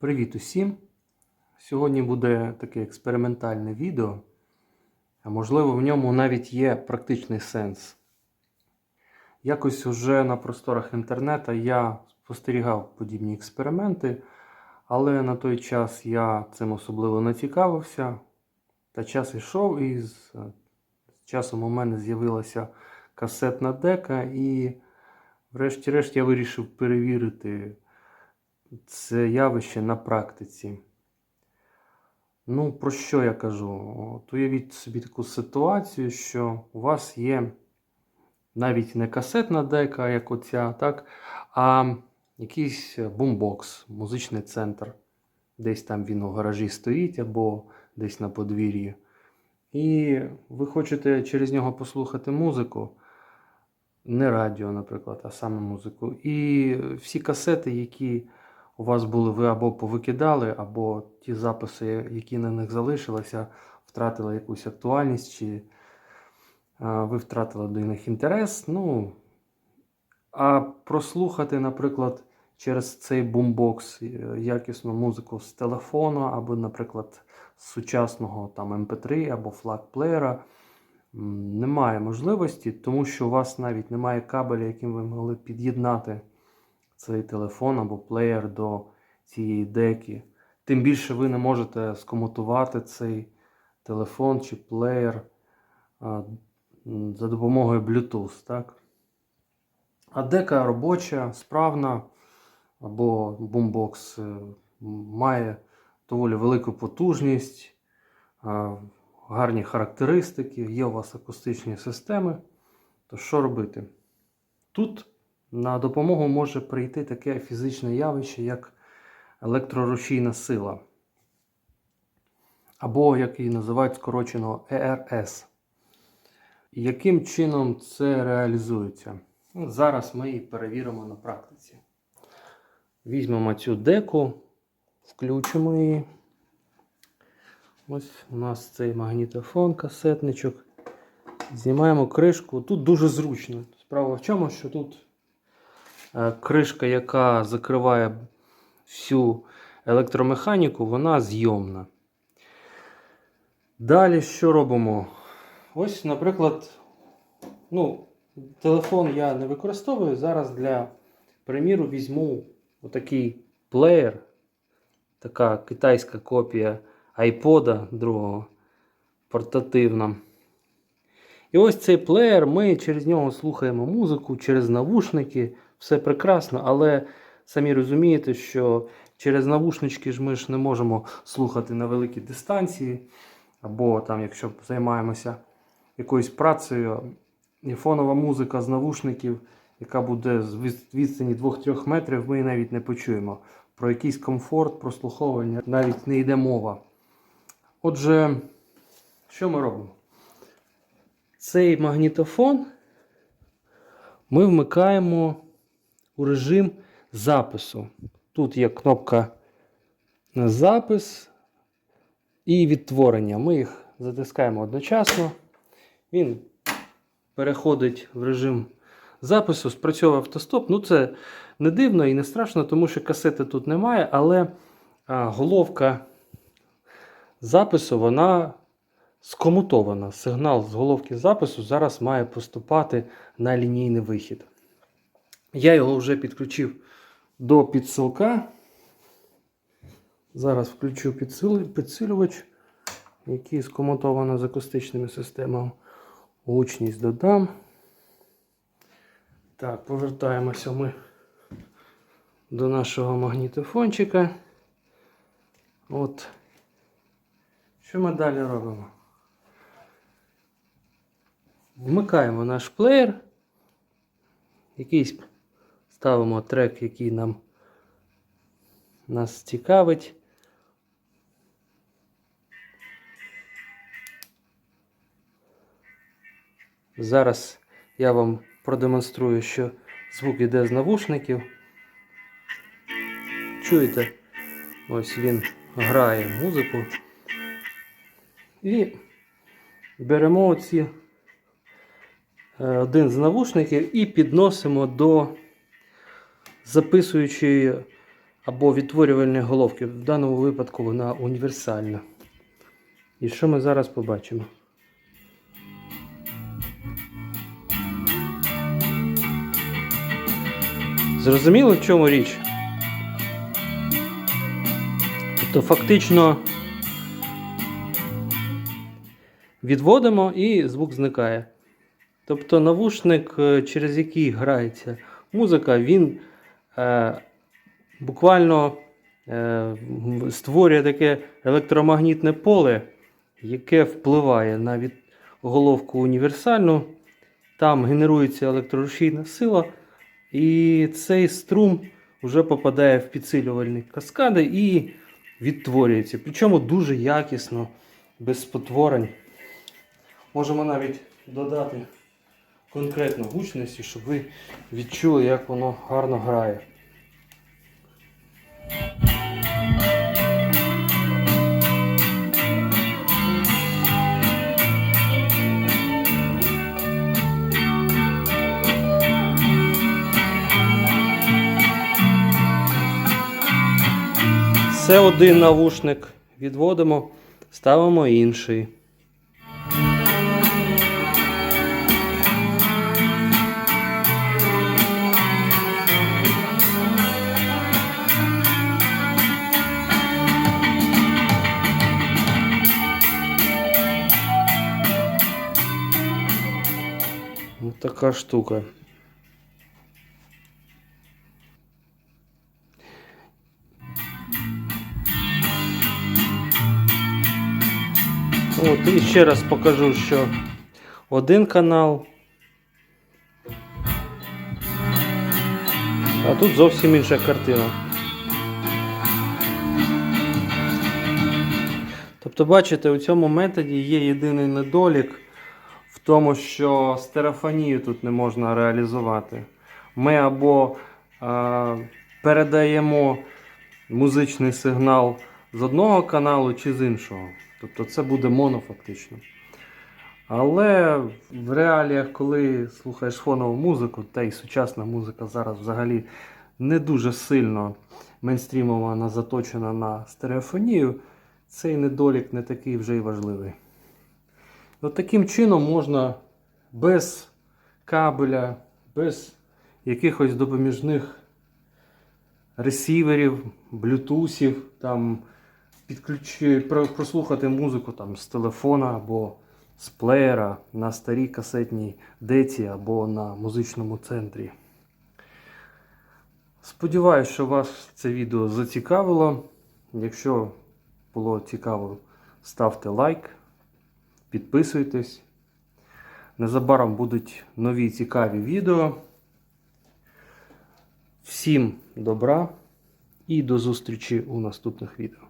Привіт усім! Сьогодні буде таке експериментальне відео, а можливо в ньому навіть є практичний сенс. Якось уже на просторах інтернету я спостерігав подібні експерименти, але на той час я цим особливо не цікавився. Та час йшов, і з часом у мене з'явилася касетна дека, і врешті-решт я вирішив перевірити це явище на практиці. Ну, про що я кажу? От уявіть собі таку ситуацію, що у вас є навіть не касетна дека, як оця, так, а якийсь бумбокс, музичний центр. Десь там він у гаражі стоїть або десь на подвір'ї. І ви хочете через нього послухати музику. Не радіо, наприклад, а саме музику. І всі касети, які у вас були, ви або повикидали, або ті записи, які на них залишилися, втратили якусь актуальність, чи ви втратили до них інтерес. Ну, а прослухати, наприклад, через цей бумбокс е, якісну музику з телефону, або, наприклад, з сучасного там MP3 або флаг-плеєра. Немає можливості, тому що у вас навіть немає кабеля, яким ви могли під'єднати цей телефон або плеєр до цієї деки. Тим більше ви не можете скомутувати цей телефон чи плеєр за допомогою Bluetooth. Так? А дека робоча, справна, або бумбокс е, має доволі велику потужність, гарні характеристики, є у вас акустичні системи. То що робити? Тут на допомогу може прийти таке фізичне явище, як електрорушійна сила. Або, як її називають скорочено ЕРС. Яким чином це реалізується? Ну, Зараз ми її перевіримо на практиці. Візьмемо цю деку, включимо її. Ось у нас цей магнітофон, касетничок. Знімаємо кришку. Тут дуже зручно. Справа в чому, що тут е, кришка, яка закриває всю електромеханіку, вона зйомна. Далі що робимо? Ось, наприклад, ну, телефон я не використовую. Зараз для приміру візьму отакий плеєр, така китайська копія айпода другого портативна. І ось цей плеєр, ми через нього слухаємо музику, через навушники, все прекрасно, але самі розумієте, що через навушнички ж ми ж не можемо слухати на великій дистанції, або там, якщо займаємося якоюсь працею, і фонова музика з навушників, яка буде з відстані 2-3 метрів, ми навіть не почуємо. Про якийсь комфорт, прослуховування навіть не йде мова. Отже, що ми робимо? Цей магнітофон ми вмикаємо у режим запису. Тут є кнопка запис і відтворення. Ми їх затискаємо одночасно. Він переходить в режим запису, спрацьовує автостоп. Ну, це не дивно і не страшно, тому що касети тут немає, але головка запису вона скомутована. Сигнал з головки запису зараз має поступати на лінійний вихід. Я його вже підключив до підсилка. Зараз включу підсилювач, який скомутовано з акустичними системами. Гучність додам. Так, повертаємося ми до нашого магнітофончика. От. Що ми далі робимо? Вмикаємо наш плеєр. Якийсь ставимо трек, який нам нас цікавить. Зараз я вам продемонструю, що звук іде з навушників. Чуєте? Ось він грає музику. І беремо оці е, один з навушників і підносимо до записуючої або відтворювальної головки. В даному випадку вона універсальна. І що ми зараз побачимо? Зрозуміло, в чому річ? Тобто фактично відводимо і звук зникає. Тобто навушник, е, через який грається музика, він буквально е, створює таке електромагнітне поле, яке впливає на головку універсальну. Там генерується електрорушійна сила, і цей струм вже попадає в підсилювальні каскади і відтворюється. Причому дуже якісно, без спотворень. Можемо навіть додати конкретно гучності, щоб ви відчули, як воно гарно грає. Це один навушник відводимо, ставимо інший. Ось така штука. От, і ще раз покажу, що один канал. А тут зовсім інша картина. Тобто, бачите, у цьому методі є єдиний недолік тому, що стереофонію тут не можна реалізувати. Ми або е, передаємо музичний сигнал з одного каналу чи з іншого. Тобто це буде моно фактично. Але в реаліях, коли слухаєш фонову музику, та й сучасна музика зараз взагалі не дуже сильно мейнстрімована, заточена на стереофонію, цей недолік не такий вже й важливий. От таким чином можна без кабеля, без якихось допоміжних ресіверів, блютусів, там, підключи, прослухати музику там, з телефона або з плеєра на старій касетній деці або на музичному центрі. Сподіваюсь, що вас це відео зацікавило. Якщо було цікаво, ставте лайк, підписуйтесь. Незабаром будуть нові цікаві відео. Всім добра і до зустрічі у наступних відео.